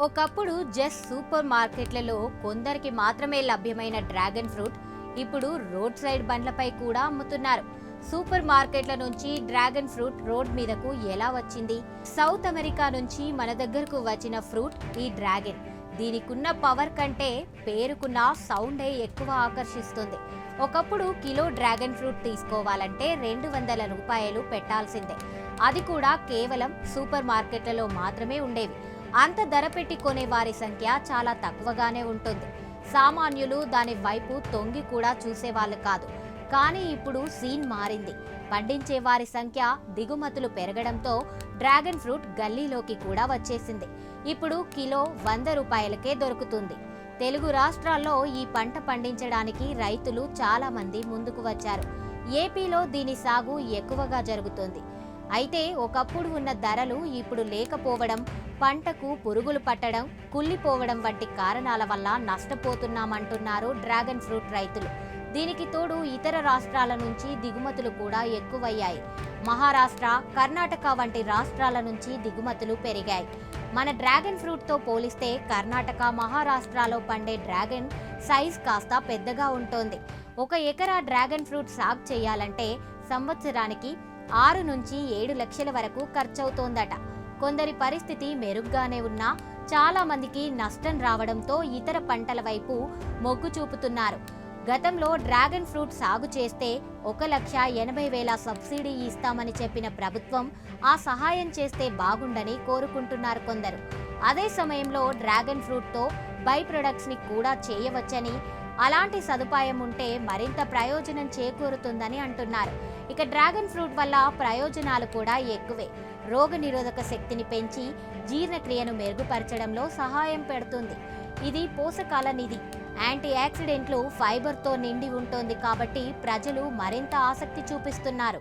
ఒకప్పుడు just super మార్కెట్లలో కొందరికి మాత్రమే లభ్యమైన డ్రాగన్ ఫ్రూట్ ఇప్పుడు రోడ్ సైడ్ బండ్లపై కూడా అమ్ముతున్నారు. సూపర్ మార్కెట్ల నుంచి డ్రాగన్ ఫ్రూట్ రోడ్ మీదకు ఎలా వచ్చింది? సౌత్ అమెరికా నుంచి మన దగ్గరకు వచ్చిన ఫ్రూట్ ఈ డ్రాగన్. దీనికున్న పవర్ కంటే పేరుకున్న సౌండే ఎక్కువ ఆకర్షిస్తుంది. ఒకప్పుడు కిలో డ్రాగన్ ఫ్రూట్ తీసుకోవాలంటే రెండు వందల రూపాయలు పెట్టాల్సిందే. అది కూడా కేవలం సూపర్ మార్కెట్లలో మాత్రమే ఉండేవి. అంత ధర పెట్టి కొనే వారి సంఖ్య చాలా తక్కువగానే ఉంటుంది. సామాన్యులు దాని వైపు తొంగి కూడా చూసేవాళ్ళు కాదు. కానీ ఇప్పుడు సీన్ మారింది. పండించే వారి సంఖ్య దిగుమతులు పెరగడంతో డ్రాగన్ ఫ్రూట్ గల్లీలోకి కూడా వచ్చేసింది. ఇప్పుడు కిలో వంద రూపాయలకే దొరుకుతుంది. తెలుగు రాష్ట్రాల్లో ఈ పంట పండించడానికి రైతులు చాలా మంది ముందుకు వచ్చారు. ఏపీలో దీని సాగు ఎక్కువగా జరుగుతుంది. అయితే ఒకప్పుడు ఉన్న ధరలు ఇప్పుడు లేకపోవడం పంటకు పురుగులు పట్టడం కుళ్ళిపోవడం వంటి కారణాల వల్ల నష్టపోతున్నామంటున్నారు డ్రాగన్ ఫ్రూట్ రైతులు. దీనికి తోడు ఇతర రాష్ట్రాల నుంచి దిగుమతులు కూడా ఎక్కువయ్యాయి. మహారాష్ట్ర కర్ణాటక వంటి రాష్ట్రాల నుంచి దిగుమతులు పెరిగాయి. మన డ్రాగన్ ఫ్రూట్తో పోలిస్తే కర్ణాటక మహారాష్ట్రలో పండే డ్రాగన్ సైజ్ కాస్త పెద్దగా ఉంటుంది. ఒక ఎకరా డ్రాగన్ ఫ్రూట్ సాగు చేయాలంటే సంవత్సరానికి ఆరు నుంచి ఏడు లక్షల వరకు ఖర్చవుతోందట. కొందరి పరిస్థితి మెరుగ్గానే ఉన్నా చాలా మందికి నష్టం రావడంతో ఇతర పంటల వైపు మొగ్గు చూపుతున్నారు. గతంలో డ్రాగన్ ఫ్రూట్ సాగు చేస్తే ఒక లక్ష ఎనభై వేల సబ్సిడీ ఇస్తామని చెప్పిన ప్రభుత్వం ఆ సహాయం చేస్తే బాగుండని కోరుకుంటున్నారు కొందరు. అదే సమయంలో డ్రాగన్ ఫ్రూట్తో బై ప్రొడక్ట్స్ని కూడా చేయవచ్చని అలాంటి సదుపాయం ఉంటే మరింత ప్రయోజనం చేకూరుతుందని అంటున్నారు. ఇక డ్రాగన్ ఫ్రూట్ వల్ల ప్రయోజనాలు కూడా ఎక్కువే. రోగ నిరోధక శక్తిని పెంచి జీర్ణక్రియను మెరుగుపరచడంలో సహాయం పెడుతుంది. ఇది పోషకాల నిధి. యాంటీ ఆక్సిడెంట్లు ఫైబర్తో నిండి ఉంటుంది కాబట్టి ప్రజలు మరింత ఆసక్తి చూపిస్తున్నారు.